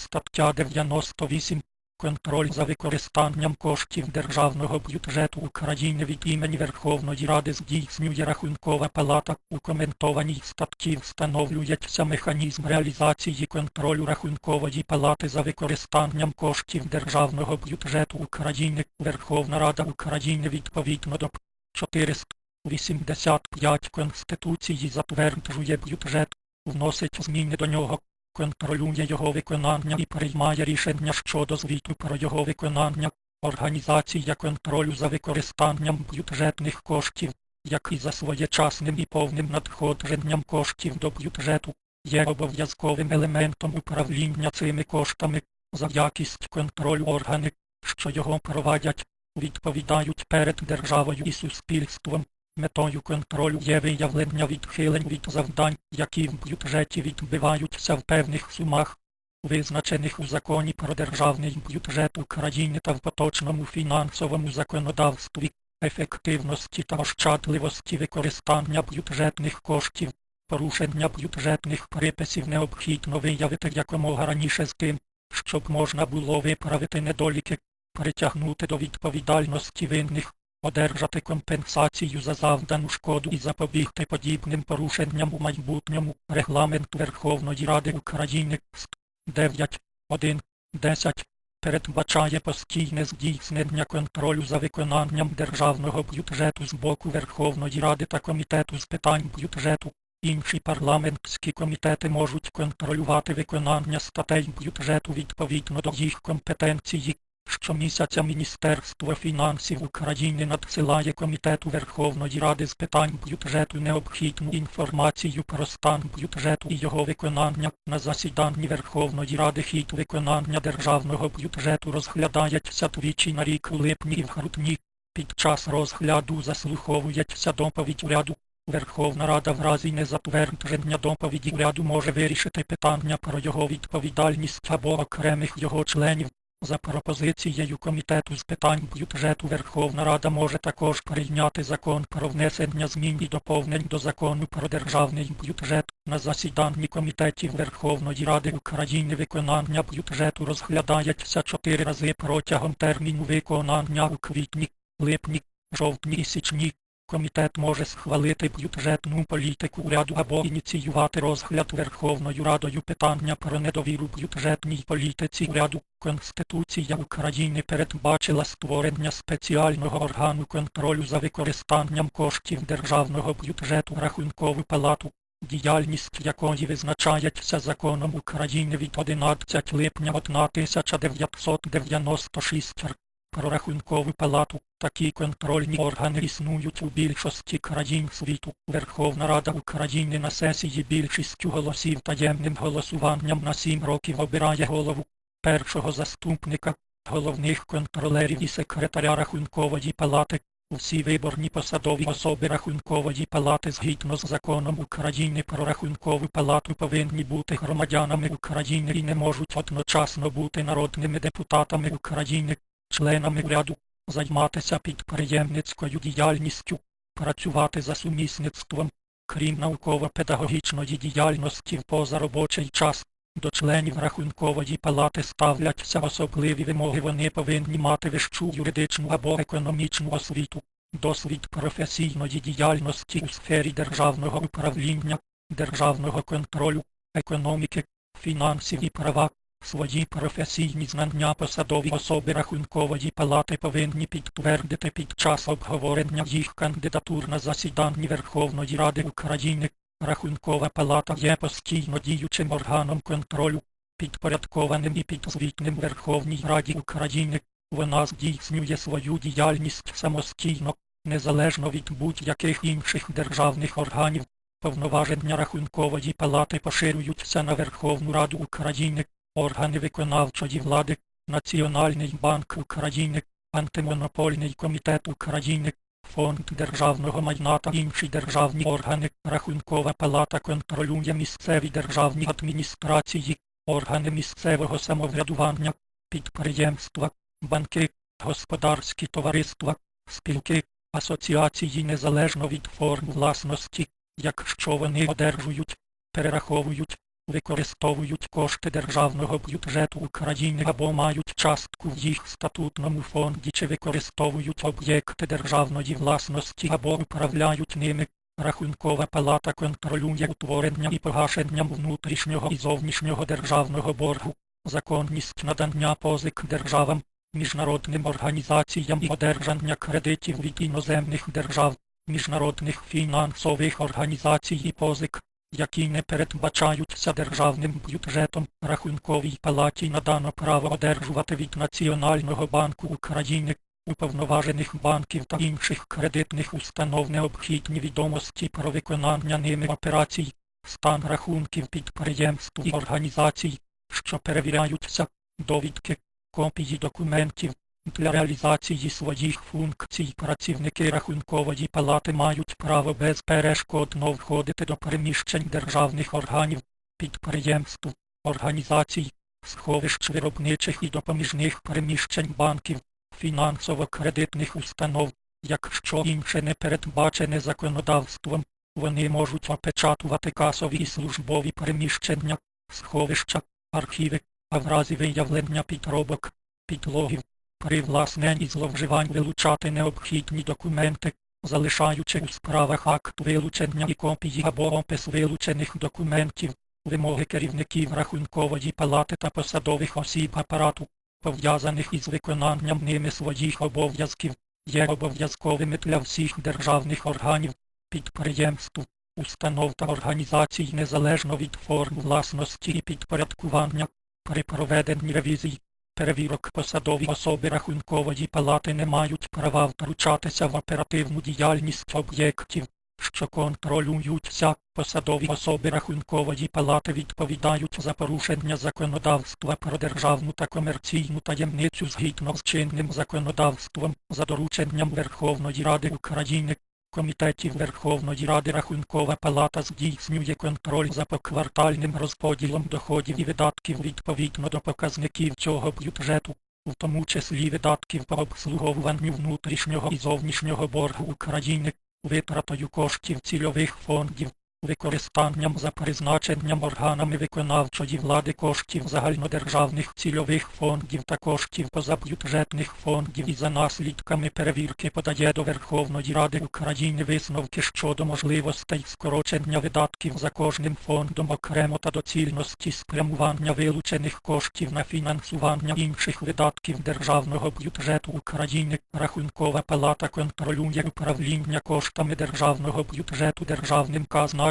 Стаття 98. Контроль за використанням коштів державного бюджету України від імені Верховної Ради здійснює Рахункова палата. У коментованій статті встановлюється механізм реалізації контролю Рахункової палати за використанням коштів державного бюджету України. Верховна Рада України відповідно до 485 Конституції затверджує бюджет, вносить зміни до нього, контролює його виконання і приймає рішення щодо звіту про його виконання. Організація контролю за використанням бюджетних коштів, як і за своєчасним і повним надходженням коштів до бюджету, є обов'язковим елементом управління цими коштами, за якість контролю органи, що його провадять, відповідають перед державою і суспільством. Метою контролю є виявлення відхилень від завдань, які в бюджеті відбиваються в певних сумах, визначених у законі про державний бюджет України та в поточному фінансовому законодавстві, ефективності та ощадливості використання бюджетних коштів. Порушення бюджетних приписів необхідно виявити якомога раніше з тим, щоб можна було виправити недоліки, притягнути до відповідальності винних, одержати компенсацію за завдану шкоду і запобігти подібним порушенням у майбутньому. Регламент Верховної Ради України ст. 9, 1, 10 передбачає постійне здійснення контролю за виконанням державного бюджету з боку Верховної Ради та Комітету з питань бюджету. Інші парламентські комітети можуть контролювати виконання статей бюджету відповідно до їх компетенції. Щомісяця Міністерство фінансів України надсилає Комітету Верховної Ради з питань бюджету необхідну інформацію про стан бюджету і його виконання. На засіданні Верховної Ради хід виконання державного бюджету розглядається двічі на рік у липні і в грудні. Під час розгляду заслуховується доповідь уряду. Верховна Рада в разі незатвердження доповіді уряду може вирішити питання про його відповідальність або окремих його членів. За пропозицією Комітету з питань бюджету Верховна Рада може також прийняти закон про внесення змін і доповнень до закону про державний бюджет. На засіданні Комітетів Верховної Ради України виконання бюджету розглядається чотири рази протягом терміну виконання у квітні, липні, жовтні і січні. Комітет може схвалити бюджетну політику уряду або ініціювати розгляд Верховною Радою питання про недовіру бюджетній політиці уряду. Конституція України передбачила створення спеціального органу контролю за використанням коштів державного бюджету Рахункову палату, діяльність якої визначається законом України від 11 липня 1996 р. Про рахункову палату такі контрольні органи існують у більшості країн світу. Верховна Рада України на сесії більшістю голосів таємним голосуванням на 7 років обирає голову, першого заступника, головних контролерів і секретаря Рахункової палати. Усі виборні посадові особи Рахункової палати згідно з законом України про Рахункову палату повинні бути громадянами України і не можуть одночасно бути народними депутатами України членами уряду, займатися підприємницькою діяльністю, працювати за сумісництвом, крім науково-педагогічної діяльності в позаробочий час. До членів Рахункової палати ставляться особливі вимоги. Вони повинні мати вищу юридичну або економічну освіту, досвід професійної діяльності у сфері державного управління, державного контролю, економіки, фінансів і права. Свої професійні знання посадові особи Рахункової палати повинні підтвердити під час обговорення їх кандидатур на засіданні Верховної Ради України. Рахункова палата є постійно діючим органом контролю, підпорядкованим і підзвітним Верховній Раді України. Вона здійснює свою діяльність самостійно, незалежно від будь-яких інших державних органів. Повноваження Рахункової палати поширюються на Верховну Раду України органи виконавчої влади, Національний банк України, Антимонопольний комітет України, Фонд державного майна та інші державні органи, Рахункова палата контролює місцеві державні адміністрації, органи місцевого самоврядування, підприємства, банки, господарські товариства, спілки, асоціації незалежно від форм власності, якщо вони одержують, перераховують, використовують кошти державного бюджету України або мають частку в їх статутному фонді чи використовують об'єкти державної власності або управляють ними. Рахункова палата контролює утворення і погашення внутрішнього і зовнішнього державного боргу, законність надання позик державам, міжнародним організаціям і одержання кредитів від іноземних держав, міжнародних фінансових організацій і позик, які не передбачаються державним бюджетом, рахунковій палаті надано право одержувати від Національного банку України, уповноважених банків та інших кредитних установ необхідні відомості про виконання ними операцій, стан рахунків підприємств і організацій, що перевіряються, довідки, копії документів. Для реалізації своїх функцій працівники Рахункової палати мають право безперешкодно входити до переміщень державних органів, підприємств, організацій, сховищ виробничих і допоміжних переміщень банків, фінансово-кредитних установ, якщо інше не передбачене законодавством, вони можуть опечатувати касові і службові переміщення, сховища, архіви, а в разі виявлення підробок, підлогів, привласнень і зловживань вилучати необхідні документи, залишаючи у справах акт вилучення і копії або опис вилучених документів, вимоги керівників рахункової палати та посадових осіб апарату, пов'язаних із виконанням ними своїх обов'язків, є обов'язковими для всіх державних органів, підприємств, установ та організацій незалежно від форм власності і підпорядкування, при проведенні ревізій, перевірок посадові особи рахункової палати не мають права втручатися в оперативну діяльність об'єктів, що контролюються. Посадові особи рахункової палати відповідають за порушення законодавства про державну та комерційну таємницю згідно з чинним законодавством за дорученням Верховної Ради України. Комітетів Верховної Ради Рахункова палата здійснює контроль за поквартальним розподілом доходів і видатків відповідно до показників цього бюджету, в тому числі видатків по обслуговуванню внутрішнього і зовнішнього боргу України, витратою коштів цільових фондів, використанням за призначенням органами виконавчої влади коштів загальнодержавних цільових фондів та коштів позабюджетних фондів і за наслідками перевірки подає до Верховної Ради України висновки щодо можливостей скорочення видатків за кожним фондом окремо та доцільності спрямування вилучених коштів на фінансування інших видатків державного бюджету України. Рахункова палата контролює управління коштами державного бюджету державним казначейством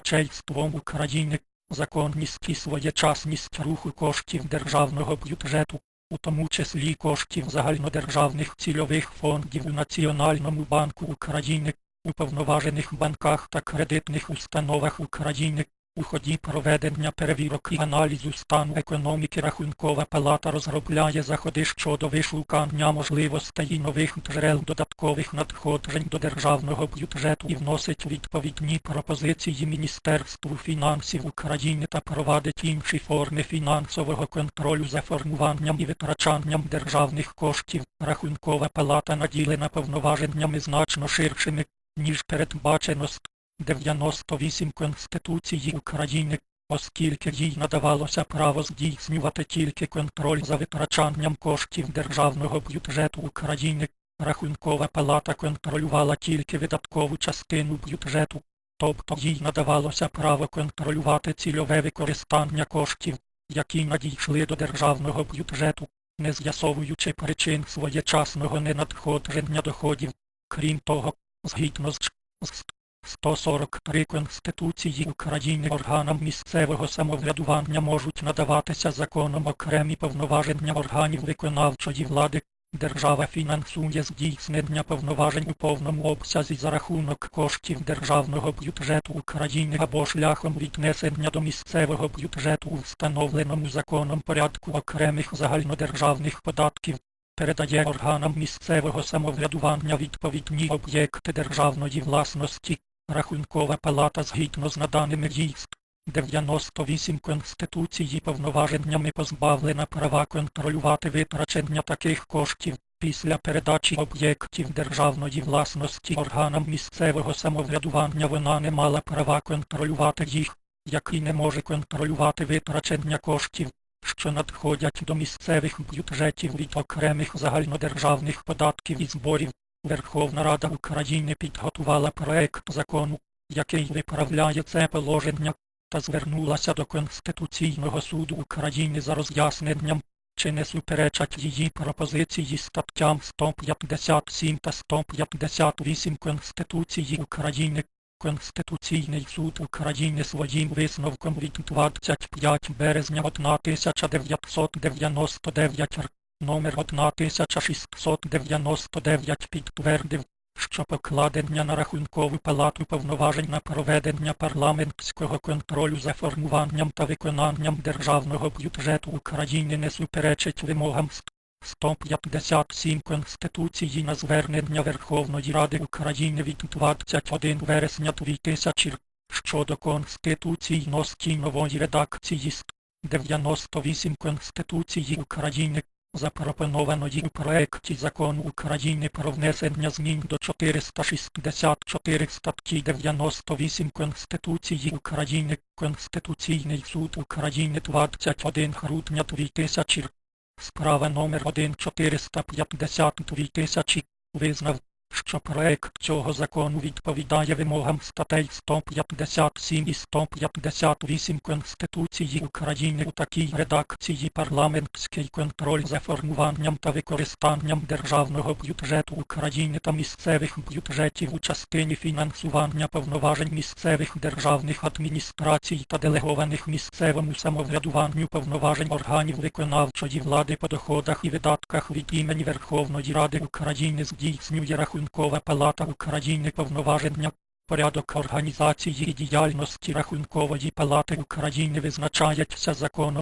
України, законність і своєчасність руху коштів державного бюджету, у тому числі коштів загальнодержавних цільових фондів у Національному банку України, уповноважених банках та кредитних установах України. У ході проведення перевірок і аналізу стану економіки Рахункова палата розробляє заходи щодо вишукання можливостей нових джерел додаткових надходжень до державного бюджету і вносить відповідні пропозиції Міністерству фінансів України та провадить інші форми фінансового контролю за формуванням і витрачанням державних коштів. Рахункова палата наділена повноваженнями значно ширшими, ніж передбачено 98 Конституції України, оскільки їй надавалося право здійснювати тільки контроль за витрачанням коштів державного бюджету України, Рахункова палата контролювала тільки видаткову частину бюджету, тобто їй надавалося право контролювати цільове використання коштів, які надійшли до державного бюджету, не з'ясовуючи причин своєчасного ненадходження доходів. Крім того, згідно з 143 Конституції України органам місцевого самоврядування можуть надаватися законом окремі повноваження органів виконавчої влади. Держава фінансує здійснення повноважень у повному обсязі за рахунок коштів державного бюджету України або шляхом віднесення до місцевого бюджету у встановленому законом порядку окремих загальнодержавних податків. Передає органам місцевого самоврядування відповідні об'єкти державної власності, Рахункова палата згідно з наданими їй 98 Конституції повноваженнями позбавлена права контролювати витрачення таких коштів після передачі об'єктів державної власності органам місцевого самоврядування вона не мала права контролювати їх, який не може контролювати витрачення коштів, що надходять до місцевих бюджетів від окремих загальнодержавних податків і зборів. Верховна Рада України підготувала проект закону, який виправляє це положення, та звернулася до Конституційного суду України за роз'ясненням, чи не суперечать її пропозиції статтям 157 та 158 Конституції України. Конституційний суд України своїм висновком від 25 березня 1999 р. Номер 1699 підтвердив, що покладення на рахункову палату повноважень на проведення парламентського контролю за формуванням та виконанням державного бюджету України не суперечить вимогам 157 Конституції на звернення Верховної Ради України від 21 вересня 2000 щодо конституційності нової редакції 98 Конституції України запропонованої у проекті закону України про внесення змін до 464 статті 98 Конституції України Конституційний суд України 21 грудня 2000 Справа номер 1450 2000 визнав, що проект цього закону відповідає вимогам статей 157 і 158 Конституції України у такій редакції парламентський контроль за формуванням та використанням державного бюджету України та місцевих бюджетів у частині фінансування повноважень місцевих державних адміністрацій та делегованих місцевому самоврядуванню повноважень органів виконавчої влади по доходах і видатках від імені Верховної Ради України здійснює Рахункова палата України повноваження. Порядок організації і діяльності Рахункової палати України визначається законом